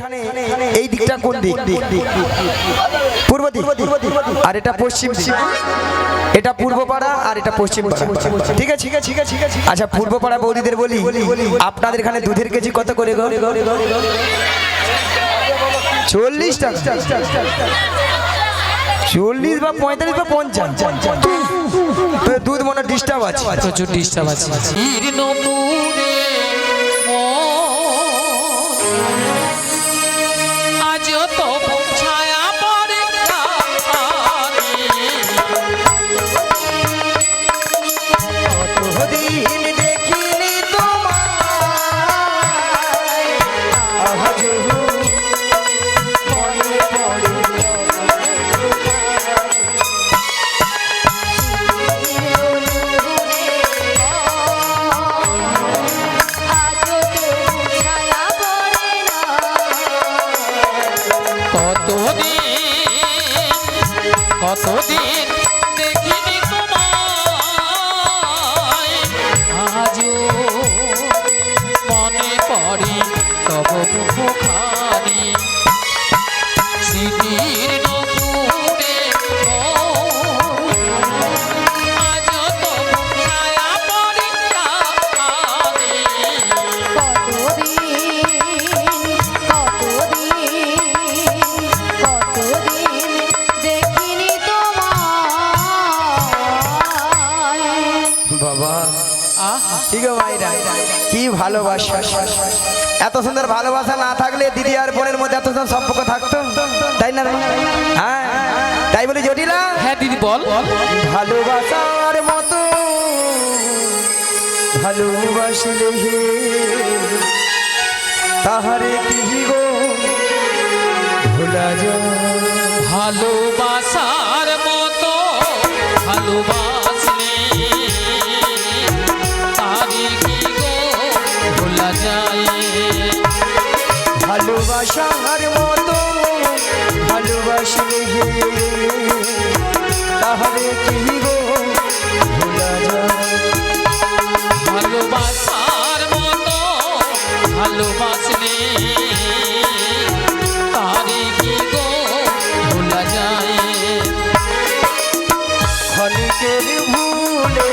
এখানে এই দিকটা কোন দিক? পূর্ব দিক আর এটা পশ্চিম দিক। এটা পূর্ব পাড়া আর এটা পশ্চিম ঠিক আছে ঠিক আছে ঠিক আছে ঠিক আছে। আচ্ছা পূর্ব পাড়া বৌদিদের বলি। আপনাদের এখানে দুধের কেজি কত করে গো? চল্লিশ টাকা। চল্লিশ বা পঁয়তাল্লিশ বা পঞ্চাশ। তো দুধ মনে ডিস্টার্ব আছে। প্রচুর ডিস্টার্ব আছে। বাবা। আহা ঠিক ভাইরা কি ভালোবাসা। এত সুন্দর ভালোবাসা না থাকলে দিদি আর বোনের মধ্যে এত সুন্দর সম্পর্ক থাকতো। তাই না হ্যাঁ তাই বলি জটিলা? হ্যাঁ দিদি বল। ভালোবাসার মতো ভালোবাসলে হে। তাহারে কি গো? ভোলা যায়। ভালোবাসার মতো ভালোবাসলে ভালোবাসার মতো ভালোবাসলে হে। তাহারে কি গো ভোলা যায় ভালোবাসার মতো ভালোবাসলে তারি কি গো ভোলা যায়? ক্ষণিকের ভুলে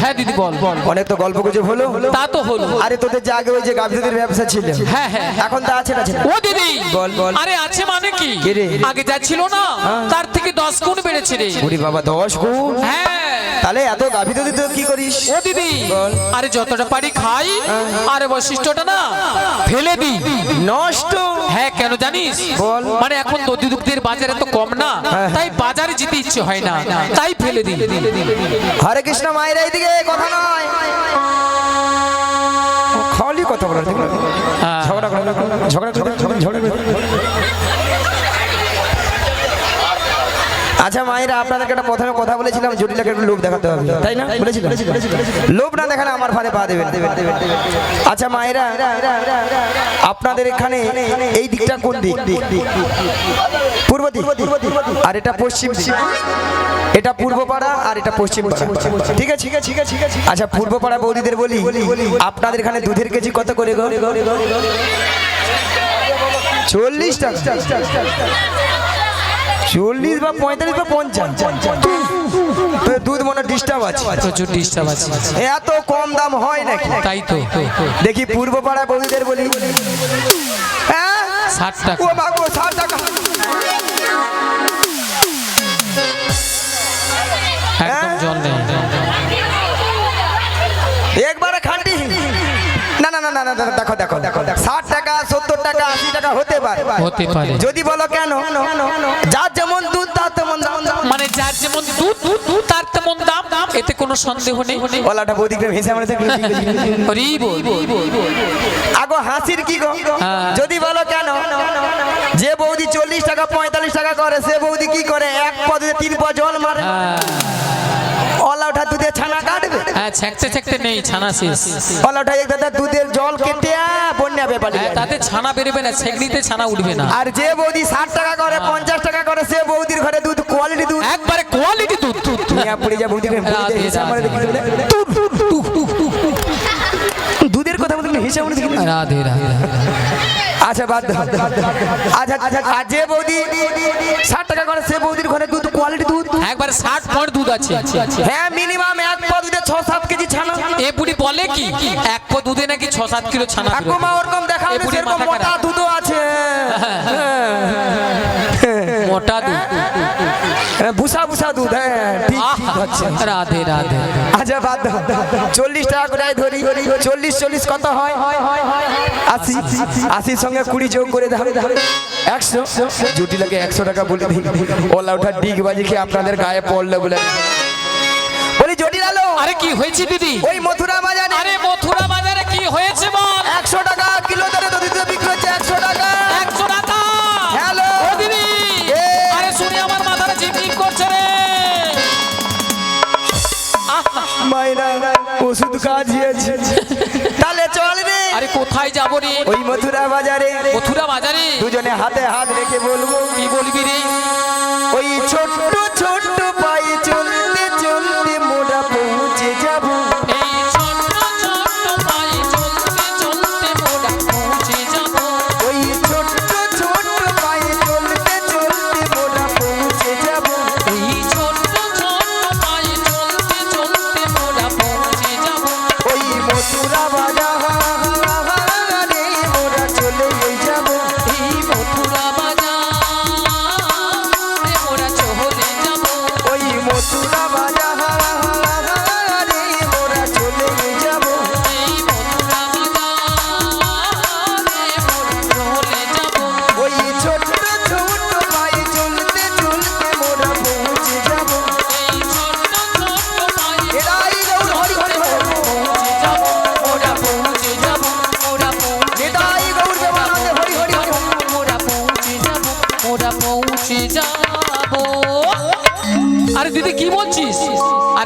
হ্যাঁ দিদি বল বল। অনেক তো গল্প গুজব হলো। তা তো হলো। আরে তোদের যে আগে ওই যে গাভীদের ব্যবসা ছিল। হ্যাঁ, হ্যাঁ। এখন তা আছে না ও দিদি! বল, বল। আরে আছে মানে কি? আগে যা ছিল না তার থেকে দশ গুণ বেড়েছে রে। ওরে বাবা দশ গুণ? হ্যাঁ। তাহলে এত গাভী দুধ তো কি করিস? ও দিদি আরে যতটা পারি খাই আর বৈশিষ্ট্যটা না ফেলে দি নষ্ট। হ্যাঁ কেন জানিস? বল। মানে এখন দধি দুগ্ধের বাজার এত কম না হ্যাঁ। তাই বাজারে যেতে ইচ্ছে হয় না তাই ফেলে দি। হরে কৃষ্ণ মায়ের এইদিকে কথা নয়। খাওয়ালি কথা বলার দেখো হ্যাঁ। ঝগড়া করে। ঝগড়া করে। ঝগড়া আচ্ছা মায়েরা আপনাদেরকে একটা প্রথমে কথা বলেছিলাম জটিলাকে একটু লোভ দেখাতে হবে। তাই না? বলেছিলাম? লোভ না দেখালে আমার ফাঁদে পা দেবেন। আচ্ছা মায়েরা আপনাদের এখানে এই দিকটা কোন দিক? পূর্ব দিক। আর এটা পশ্চিম দিক। এটা পূর্ব পাড়া আর এটা পশ্চিম ঠিক আছে? ঠিক আছে ঠিক আছে ঠিক আছে আচ্ছা পূর্ব পাড়া বৌদিদের বলি আপনাদের এখানে দুধের কেজি কত করে গো? চল্লিশ টাকা। চল্লিশ বা পঁয়তাল্লিশ বা পঞ্চাশ। দুধ মনে ডিস্টার্ব আছে। এত কম দাম হয় নাকি? তাই তো। দেখি পূর্বপাড়া বৌদিদের বলি। হ্যাঁ ষাট টাকা। ও ষাট টাকা। হ্যাঁ? না না না না না দেখো দেখো দেখো। ষাট টাকা সত্তর টাকা আশি টাকা হতে পারে। হতে পারে। যদি বলো কেন? যার দুধ তার তেমন দাম মানে যার যেমন দুধ দুধ দুধ তার তেমন দাম দাম এতে কোনো সন্দেহ নেই। ওলাটা বৌদিকে ভেসে আমরা হরি বল আগো হাসির কি গো? হ্যাঁ। যদি বলো কেন? যে বৌদি চল্লিশ টাকা পঁয়তাল্লিশ টাকা করে সে বৌদি কি করে? এক পদে তিন পদ জল মারে। ওলা ওঠা দুধে ছানা কাটবে? হ্যাঁ ছ্যাঁকতে ছ্যাঁকতে নেই ছানা শেষ। ওলা ওঠা এক দাদা দুধের জল কেটে বন্যা ব্যাপারে হ্যাঁ, তাতে ছানা বেরোবে না ছেগনিতে ছানা উঠবে না। আর যে বৌদি ষাট টাকা করে পঞ্চাশ টাকা করে সে বৌদির ঘরে দুধ কোয়ালিটি দুধ। একবারে কোয়ালিটি দুধ দুধ। পড়ে যা দেখি। দুধের কথা বলতে হিসাব রাধে রাধে। আচ্ছা বাদ দাও। আচ্ছা আচ্ছা আর যে বৌদি ষাট টাকা করে সে বৌদির ঘরে দুধ কোয়ালিটি দুধ? একবার ষাট পয়েন্ট দুধ আছে। হ্যাঁ মিনিমাম এক পর দুধে ছ সাত কেজি ছানা। এ বুড়ি বলে কি? এক পর দুধে নাকি ছ সাত কিলো ছানা। ঠাকুমা ওরকম দেখা এ বুড়ির সেরকম মোটা দুধও আছে। মোটা দুধ। ভুসা ভুসা দুধ হ্যাঁ হচ্ছে রাধে রাধে। আচ্ছা বাদ চল্লিশ টাকা করে ধরি চল্লিশ চল্লিশ কত হয়? আশি আশির সঙ্গে কুড়ি যোগ করে একশো। জুটি লাগে একশো টাকা বলে দিই ওলা ওঠা ডিগ বাজি খেয়ে আপনাদের গায়ে পড়ল বলে বলি জটি লালো আরে কি হয়েছে দিদি? ওই মথুরা বাজারে। আরে মথুরা বাজারে কি হয়েছে বল? একশো টাকা কিলো দরে দরিদ্র বিক্রি হচ্ছে একশো টাকা। একশো টাকা মাইনা ওষুধ কাজিয়েছে। তাহলে চল রে। আরে কোথায় যাব রে? ওই মথুরা বাজারে। মথুরা বাজারে? দুজনে হাতে হাত রেখে বলব। কি বলবি রে?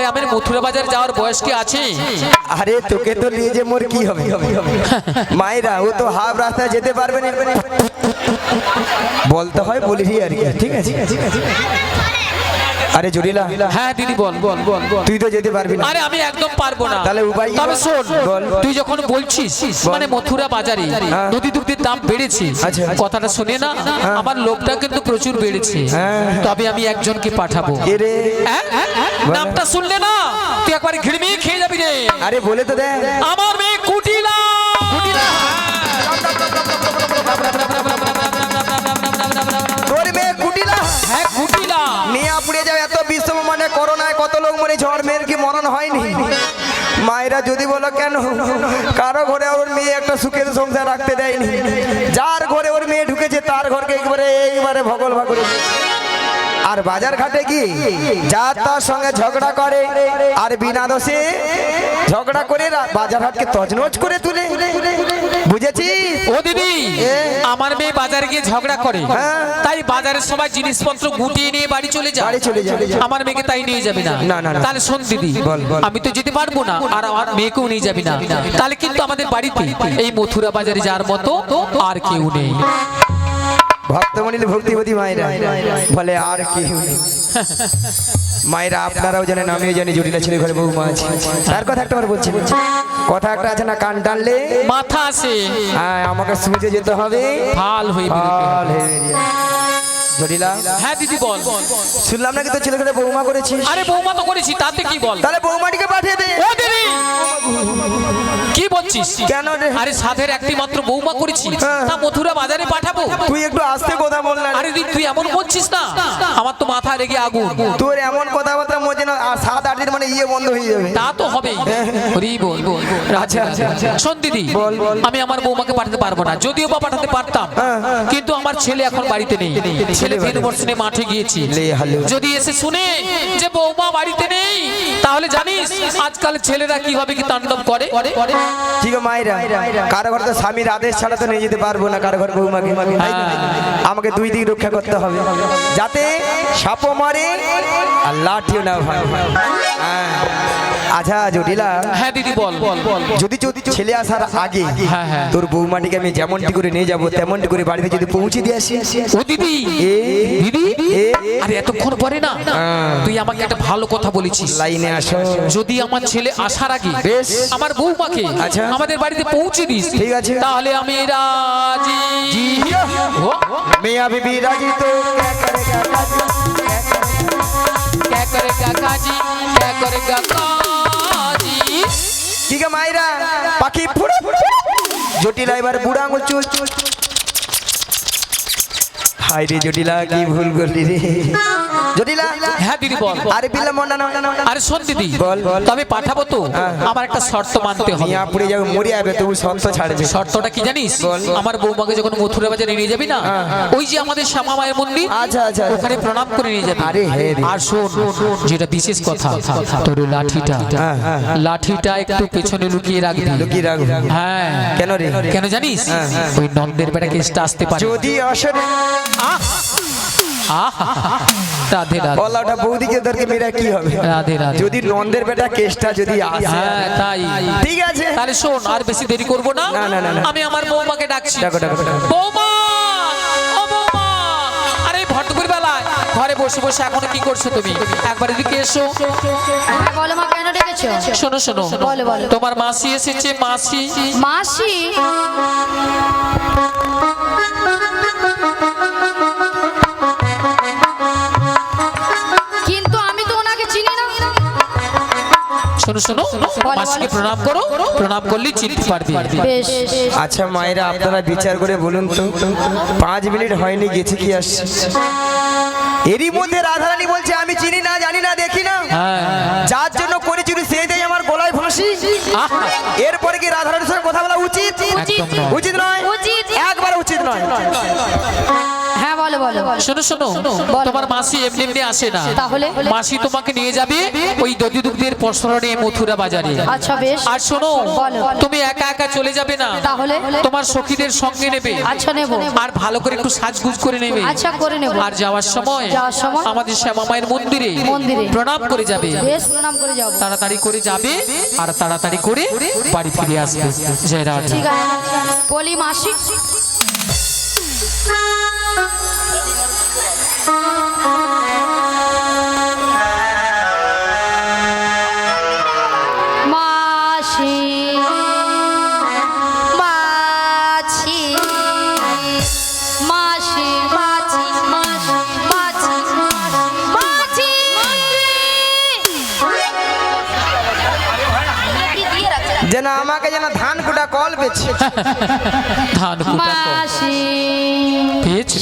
আরে আমার মথুরা বাজার যাওয়ার বয়স কি আছে? আরে তোকে তো নিয়ে যে মোর কি হবে? মায়েরা, ও তো হাফ রাস্তায় যেতে পারবে না। বলতে হয় বলি আর কি, ঠিক আছে? আরে জরিলা। হ্যাঁ দিদি বল বল বল তুই তো যেতে পারবি না। আরে আমি একদম পারব না। তাহলে উপায় তবে শোন তুই যখন বলছিস মানে মথুরা বাজারে হ্যাঁ। নদী দুগ্ধের দাম বেড়েছে আচ্ছা। কথাটা শুনে না আমার লোকটা কিন্তু প্রচুর বেড়েছে। হ্যাঁ। তবে আমি একজনকে পাঠাবো। হ্যাঁ? নামটা শুনলে না? তুই একবার ঘিড়মি খেয়ে যাবি রে। আরে বলে তো দে। আমার যদি বলো কেন? কারও ঘরে ওর মেয়ে একটা সুখের সংসার রাখতে দেয়নি। যার ঘরে ওর মেয়ে ঢুকেছে, তার ঘরকে একবারে এইবারে ভগল ভাগল আর বাজার ঘাটে কি? যার তার সঙ্গে ঝগড়া করে আর বিনা দোষে ঝগড়া করে বাজার হাটকে তজনজ করে তুলে। বুঝেছিস? ও দিদি আমার মেয়ে বাজারে গিয়ে ঝগড়া করে। হ্যাঁ। তাই বাজারের সবাই জিনিসপত্র গুটিয়ে নিয়ে বাড়ি চলে যায় বাড়ি চলে যায়। আমার মেয়েকে তাই নিয়ে যাবি না। না, না। তাহলে শোন দিদি। আমি তো যেতে পারব না আর আমার মেয়েকেও নিয়ে যাবি না। তাহলে কিন্তু আমাদের বাড়িতে এই মথুরা বাজারে যাওয়ার মতো আর কেউ নেই। ভক্তমণিল ভক্তিপতি মায়েরা বলে আর কি মায়েরা আপনারাও জানেন আমিও জানি জটিলা ছেলে ঘরে বউ মা আছে। তার কথা একটা আমার বলছি। কথা একটা আছে না কান টানলে? মাথা আছে। হ্যাঁ আমাকে সুজে যেতে হবে। ভালো হয়ে ভালো। হয়ে। জটিলা হ্যাঁ দিদি বল। শুনলাম নাকি তো ছেলে ঘরে বৌমা করেছিস? আরে বৌমা তো করেছি তাতে কি বল? তাহলে বৌমাটিকে পাঠিয়ে দে। ও দিদি! কি বলছিস? কেন রে? আরে সাধের একটি মাত্র বৌমা করেছি হ্যাঁ। তা মথুরা বাজারে পাঠাবো? তুই একটু আসতে কথা বল না আরে তুই এমন বলছিস না। আমার তো মাথা রেগে আগুন। তোর এমন কথাবার্তা মধ্যে না আর সাত আট দিন মানে ইয়ে বন্ধ হয়ে যাবে। তা তো হবে হরি বল আচ্ছা। শোন দিদি। আমি আমার বৌমাকে পাঠাতে পারব না। যদিও বা পাঠাতে পারতাম হ্যাঁ। কিন্তু আমার ছেলে এখন বাড়িতে নেই। ছেলে তিন বর্ষে মাঠে গিয়েছি। যদি এসে শুনে যে বৌমা বাড়িতে নেই তাহলে জানিস আজকাল ছেলেরা কীভাবে কি তাণ্ডব করে? ঠিক মায়েরা? কারও ঘরে তো স্বামীর আদেশ ছাড়া তো নিয়ে যেতে পারব না কারও ঘর বৌমাকে। না? আমাকে দুই দিক রক্ষা করতে হবে। যাতে সাপও মারে আর লাঠিও না ভাই হ্যাঁ। আচ্ছা জটিলা হ্যাঁ দিদি বল বল বল যদি যদি ছেলে আসার আগে হ্যাঁ, হ্যাঁ। তোর বৌমাটিকে আমি যেমনটি করে নিয়ে যাব তেমনটি করে বাড়িতে যদি পৌঁছে দিয়ে আসি ও দিদি এ দিদি এ আরে এতক্ষণ পরে না হ্যাঁ। তুই আমাকে একটা ভালো কথা বলেছিস লাইনে আসো যদি আমার ছেলে আসার আগে বেশ। আমার বৌমাকে আচ্ছা। আমাদের বাড়িতে পৌঁছে দিস ঠিক আছে। তাহলে আমি রাজি ও, মিয়া বিবি রাজি তো क्या करेगा काजी क्या करेगा काजी ঠিক গা মাইরা? পাখি ফুড়ে জটিলা এবার বুড়া আঙুল চুল হাই রে জটিলা কি ভুল করলি রে। জটিলা হ্যাঁ দিদি বল। আরে বিল্লা মন্ডা না না না আরে শোন দিদি। বল, বল। তবে পাঠাবো তো। হ্যাঁ। আমার একটা শর্ত মানতে হবে। মিয়া পুড়ে যাবে মরে যাবে তবু সন্ত ছাড়বে। শর্তটা কি জানিস? বল। আমার বৌমাকে যখন মথুরা বাজারে নিয়ে যাবি না ওই যে আমাদের শ্যামা মায়ের মন্দির আচ্ছা আচ্ছা ওখানে প্রণাম করে নিয়ে যাবি। আরে হ্যাঁ রে। আর শোন যেটা বিশেষ কথা তোর লাঠিটা হ্যাঁ, হ্যাঁ। লাঠিটা একটু পেছনে লুকিয়ে রাখবি। লুকিয়ে রাখব। হ্যাঁ। কেন রে? কেন জানিস? ওই নন্দের বেটা কেসটা আসতে পারে। যদি আহ! রাধে রাধে। বলাটা বৌদিকে ধরকে মেরা কি হবে? রাধে রাধে। যদি নন্দের বেটা কেসটা যদি আসে। হ্যাঁ তাই। ঠিক আছে। তাহলে শোন আর বেশি দেরি করব না। আমি আমার বৌমাকে ডাকছি। ডাকো, ডাকো, ডাকো। বৌমা! ও বৌমা! আরে বেলায়। ঘরে বসে বসে এখন কি করছ তুমি? একবার এদিকে এসো। হ্যাঁ, বলো মা কেন ডেকেছো? শোনো শোনো। বলো, বলো। তোমার মাসি এসেছে মাসি। মাসি? শোনো শোনো মাসিকে প্রণাম করো প্রণাম করলেই চিনতে পারবি। আচ্ছা মায়েরা আপনারা বিচার করে বলুন তো। পাঁচ মিনিট হয়নি গেছে কি আসছে এরই মধ্যে রাধারানী বলছে আমি চিনি না জানি না দেখি না। হ্যাঁ। যার জন্য করেছি সেই দেয় আমার গলায় ফাঁসি। এরপরে কি রাধারানীর সঙ্গে কথা বলা উচিত? উচিত নয়। উচিত। একবার উচিত নয়। বলো। শোনো শোনো। তোমার মাসি এমনি এমনি আসে না। তাহলে? মাসি তোমাকে নিয়ে যাবে ওই দধি দুগ্ধের প্রসরণে মথুরা বাজারে। আচ্ছা বেশ। আর শোনো তুমি একা একা চলে যাবে না। তাহলে? তোমার সখীদের সঙ্গে নেবে। আচ্ছা নেব। আর ভালো করে একটু সাজগুজ করে নেবে। আচ্ছা করে নেব। আর যাওয়ার সময় যাওয়ার সময়? আমাদের শ্যামা মায়ের মন্দিরে মন্দিরে। প্রণাম করে যাবে। বেশ প্রণাম করে যাব। তাড়াতাড়ি করে যাবে আর তাড়াতাড়ি করে বাড়ি ফিরে আসবে। জয় রাধা। ঠিক আছে। বলি মাসি আমাকে যেন ধান কুটা কল পেছে ধান কুটা কম।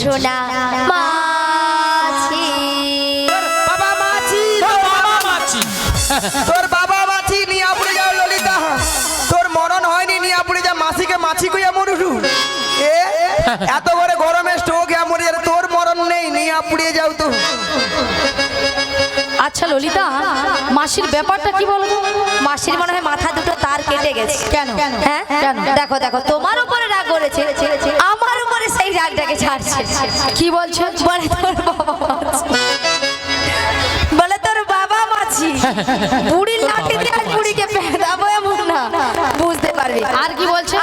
সোনা বাবা মাছি বাবা মাছি। তোর বাবা মাছি নিয়ে পড়ে যাও ললিতা তোর মরণ হয়নি নিয়ে পড়ে যা মাসিকে মাছি কইয়া মরুলু এ এত বড় গরমে মরে তোর মরণ নেই নিয়ে পুড়িয়ে যাও তো আচ্ছা ললিতা মাসির ব্যাপারটা কি বলো তো? মাসির মনে হয় মাথা দুটো গেছে। কেন? হ্যাঁ? দেখো দেখো তোমার উপরে রাগ করেছে। আমার উপরে সেই রাগটাকে ছাড়ছে। কি বলছো? বলে তোর বাবা বলে তোর বাবা মাছি। বুড়ির লাঠি দিয়ে বুড়িকে পেদাবো এমন না। বুঝতে পারবি। আর কি বলছে?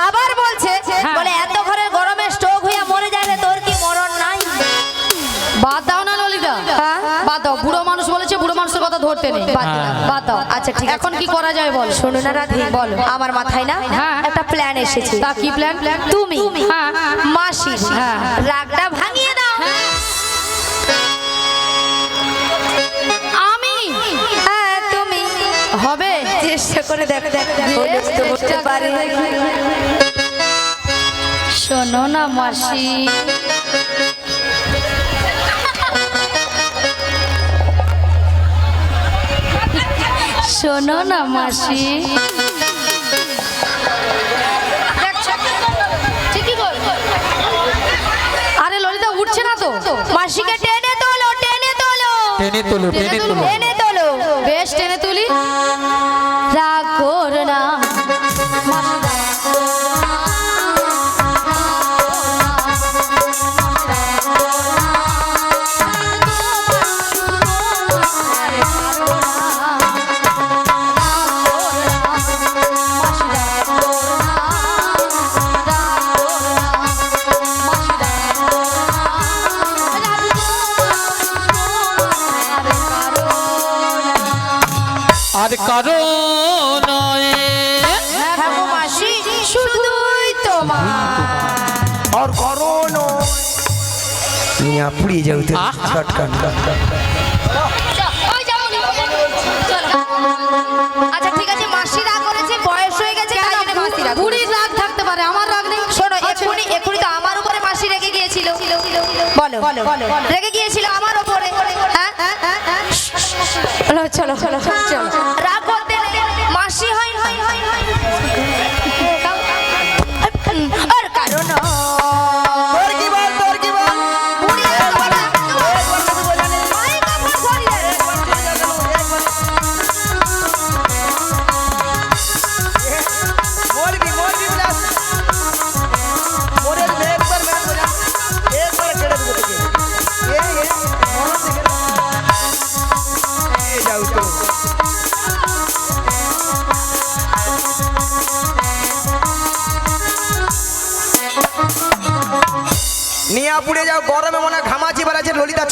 ধরতে নেই। বাদ দাও। আচ্ছা ঠিক এখন কি করা যায় বল? শোনো না রাধে বলো। আমার মাথায় না হ্যাঁ। একটা প্ল্যান এসেছে। তা কি প্ল্যান তুমি হ্যাঁ। মাসি হ্যাঁ। রাগটা ভাঙিয়ে দাও। আমি। হ্যাঁ তুমি। হবে। চেষ্টা করে দেখ দেখ। শোনো না মাসি। শোনো না মাসি। আরে ললিতা উঠছে না তো। মাসিকে টেনে তোলো টেনে তোলো। টেনে তোলো। টেনে তোলো। বেশ টেনে তুলি। আর কারও নয় হ্যাঁ গো মাসি শুধুই যাও। আচ্ছা বয়স হয়ে গেছে আমার রাগ নেই শোনো এক্ষুনি এক্ষুনি তো আমার উপরে মাসি রেগে গিয়েছিল বলো বলো রেগে গিয়েছিল আমার উপরে। হ্যাঁ? চলো চলো চলো চলো। রাগ করতে মাসি হয় হয় হয় হয় কারণ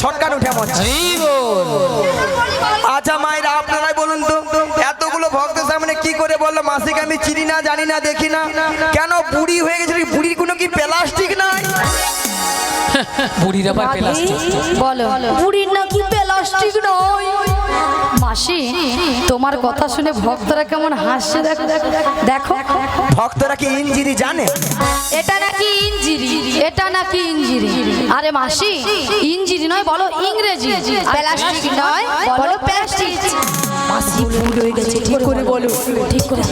ছটকান উঠে মনে জীবন আচ্ছা মায়েরা আপনারাই বলুন তো এতগুলো ভক্ত সামনে কি করে বলল? মাসিক আমি চিনি না জানি না দেখি না। কেন বুড়ি হয়ে গেছে? বুড়ির কোনো কি প্লাস্টিক নাই? বুড়ির আবার প্লাস্টিক। বলো। বুড়ির নাকি প্লাস্টিক নয়? মাসি তোমার কথা শুনে ভক্তরা কেমন হাসছে দেখো দেখো ভক্তরা কি ইঞ্জিনি জানে? এটা নাকি ইঞ্জিরি? এটা নাকি ইঞ্জিরি? আরে মাসি ইঞ্জিরি নয় বলো ইংরেজি। প্লাস্টিক নয় বলো প্লাস্টিক। মাসি ভুল হয়ে গেছে ঠিক করে বলো। ঠিক করে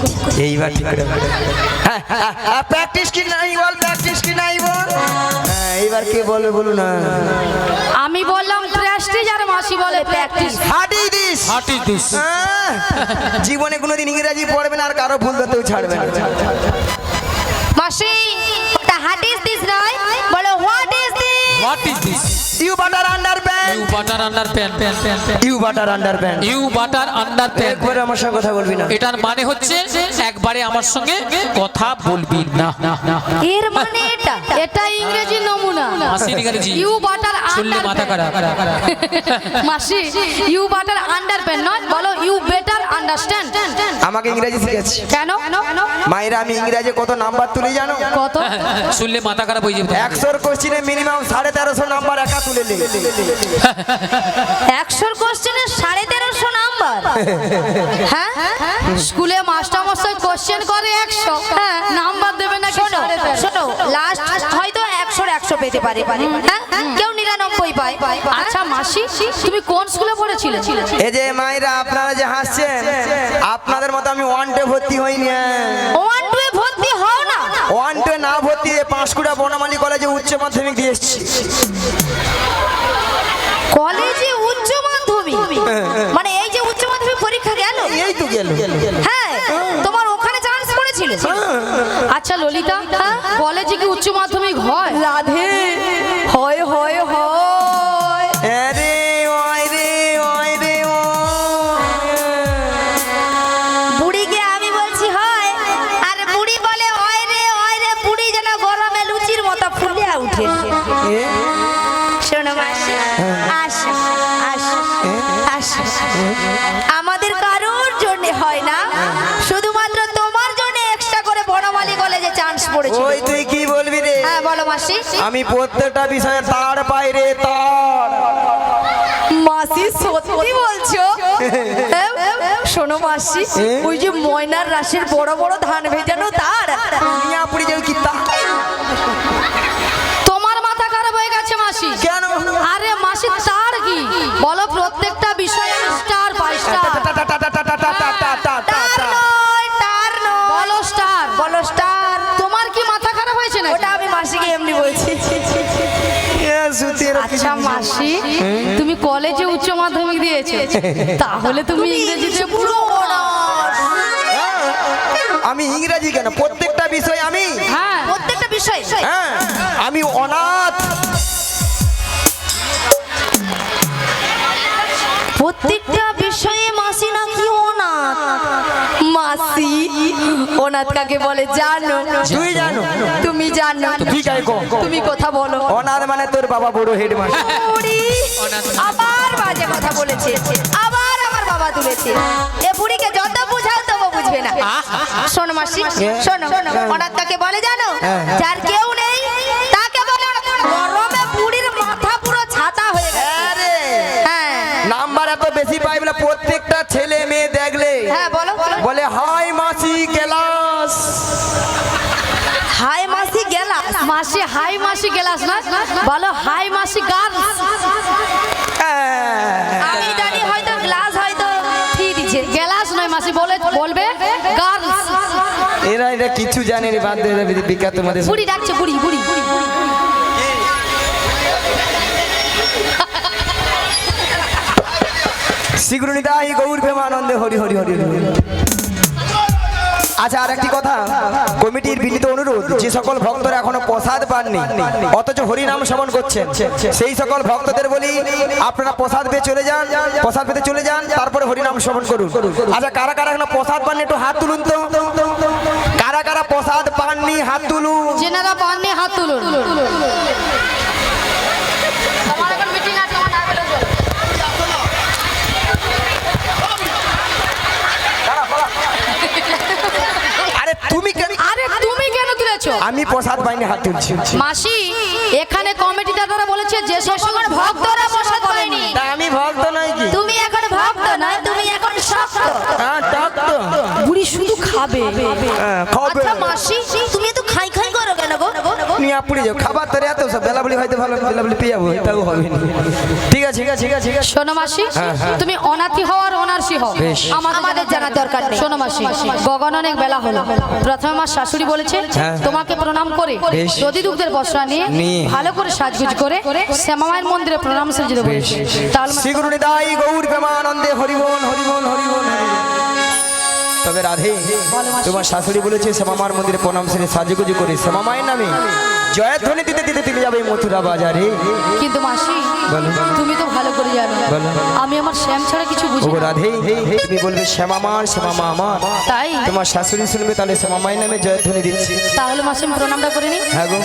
এইবার ঠিক করে হ্যাঁ প্র্যাকটিস কি নাই বল প্র্যাকটিস কি নাই বল? হ্যাঁ, এইবার কে বলবে বলুন না। আমি বললাম প্রেস্টিজ আর মাসি বলে প্র্যাকটিস। দিস হাট জীবনে কোনোদিন ইংরেজি পড়বে না আর কারও ভুল ধরতেও ছাড়বে না। মাসি ওটা হাট ইজ দিস নয় বলো what is this? What is this? You butter under pant you butter under pan pan pan you butter under pant you butter under pan একবারে আমার সঙ্গে কথা বলবি না। এটার মানে হচ্ছে একবারে আমার সঙ্গে কথা বলবি না। এর মানে এটা। এটা ইংরেজি নমুনা। মাসি ইংরেজি ইউ বাটার শুনলে মাথা খারাপ। মাসি ইউ বাটার আন্ডার পেন নয় বলো ইউ বেটার আন্ডারস্ট্যান্ড আমাকে ইংরেজি শিখেছি কেন? মায়েরা আমি ইংরেজি কত নাম্বার তুলি জানো? কত? শুনলে মাথা খারাপ হয়ে যাবে। একশোর কোশ্চিনে মিনিমাম সাড়ে তেরোশো নাম্বার একা তুলে একশোর কোশ্চেনে সাড়ে তেরোশো নাম্বার। হ্যাঁ? স্কুলে মাস্টার মশাই কোশ্চেন করে একশো। হ্যাঁ। নাম্বার দেবে না শোনো শোনো লাস্ট হয়তো একশোর একশো পেতে পারে। হ্যাঁ? কেউ নিরানব্বই পায়। আচ্ছা মাসি তুমি কোন স্কুলে পড়েছিলে? এই যে মায়েরা আপনারা যে হাসছেন আপনাদের মতো আমি ওয়ান টে ভর্তি হইনি। ওয়ান টু ভর্তি হও না। ওয়ান টে না ভর্তি হয়ে পাঁশকুড়া বনমালী কলেজে উচ্চ মাধ্যমিক দিয়ে এসেছি। গেল। হ্যাঁ তোমার ওখানে চান্স পড়েছিল। আচ্ছা ললিতা কলেজে কি উচ্চ মাধ্যমিক হয়? রাধে ওই তুই কি বলবি রে হ্যাঁ বলো মাসি আমি প্রত্যেকটা বিষয়ে তার বাইরে তার মাসি সত্যি বলছো শোনো মাসি ওই যে ময়নার রাশির বড় বড় ধান ভেজানো তার মিয়া যাও কি তা তোমার মাথা খারাপ হয়ে গেছে মাসি কেন আরে মাসি তার কি বলো প্রত্যেকটা বিষয়ে স্টার বাই স্টার বলো স্টার বলো স্টার না ওটা আমি মাসিকে এমনি বলছি। আচ্ছা, তুমি কলেজে উচ্চ মাধ্যমিক দিয়েছ। তাহলে তুমি ইংরেজিতে পুরো আমি ইংরেজি কেন? প্রত্যেকটা বিষয় আমি? হ্যাঁ প্রত্যেকটা বিষয়। হ্যাঁ। অনাথ কাকে বলে জানো তুই জানো তুমি জানো ঠিক আছে তুমি কথা বলো। অনাথ মানে তোর বাবা বড় হেডমাস্টার। বুড়ি আবার বাজে কথা বলেছে আবার আমার বাবা তুলেছে। এ বুড়িকে যত বুঝাও তবু বুঝবে না। শোনো মাসি শোনো অনাথ কাকে বলে জানো হ্যাঁ, হ্যাঁ। যার কেউ নেই তাকে বলে গরমে বুড়ির মাথা পুরো ছাতা হয়ে গেছে। হ্যাঁ। নাম্বার এত বেশি পাই বলে প্রত্যেকটা ছেলে মেয়ে দেখলে। হ্যাঁ বলে মাসি হাই মাসি গেলাস না? বলো হাই মাসি গার্লস আমি জানি হয়তো গ্লাস হয়তো ঠিক দিচ্ছে গেলাস নয় মাসি বলে বলবে গার্লস এরা এরা কিছু জানে রে বাদ দে এরা বিখ্যাত তোমাদের বুড়ি ডাকছে বুড়ি বুড়ি। বুড়ি গৌর প্রেমানন্দে হরি হরি হরি হরি। আচ্ছা আর একটি কথা। কমিটির বিনীত অনুরোধ, যে সকল ভক্তরা এখনও প্রসাদ পাননি, অথচ হরিনাম শ্রবণ করছেন, সেই সকল ভক্তদের বলি, আপনারা প্রসাদ পেয়ে চলে যান, প্রসাদ পেতে চলে যান, তারপরে হরিনাম শ্রবণ করুন। আচ্ছা কারা কারা এখনও প্রসাদ পাননি, একটু হাত তুলুন তো। কারা কারা প্রসাদ পাননি, হাত তুলুন। পাননি, হাত তুলুন। আমি প্রসাদ বাইনে হাত তুলছি। মাসি এখানে কমিটি দাদারা বলেছে যে সবসময় ভক্তরা প্রসাদ পায়নি। আমি ভক্ত নই কি? তুমি এখন ভক্ত নয় তুমি এখন শক্ত। হ্যাঁ শক্ত বুড়ি শুধু খাবে। হ্যাঁ, খাবে। আচ্ছা মাসি নিয়ে পুড়ে যাও। খাবার তোর এত সব বেলা বলি হয়তো ভালো বেলা বলি পেয়ে যাব তাও হবে ঠিক আছে ঠিক আছে ঠিক আছে ঠিক আছে। শোনো মাসি তুমি অনাথি হওয়ার অনার্সি হও। আমাদের জানার দরকার নেই। শোনো মাসি গগন অনেক বেলা হলো। প্রথমে আমার শাশুড়ি বলেছে হ্যাঁ। তোমাকে প্রণাম করে। দধি দুগ্ধের বস্ত্রা নিয়ে। ভালো করে সাজগুজ করে শ্যামামায়ের মন্দিরে প্রণাম সেজে বলেছে তাহলে শ্রীগুরু নিদাই গৌর প্রেমানন্দে হরিবল হরিবল হরিবল তবে রাধে তোমার শাশুড়ি বলেছে শ্যামামার মন্দিরে প্রণাম সেরে সাজুগুজু করে শ্যামামায়ের নামে জয়ধ্বনি দিতে দিতে দিতে যাবে মথুরা বাজারে কিন্তু মাসি। তুমি তো ভালো করে জানো। আমি আমার শ্যাম ছাড়া কিছু বুঝি না। রাধে তুমি বলবে শ্যামামার শ্যামামা আমার তাই তোমার শাশুড়ি শুনবে তাহলে শ্যামামায়ের নামে জয়ধ্বনি দিচ্ছি তাহলে মাসি প্রণামটা করে নি হ্যাঁ গো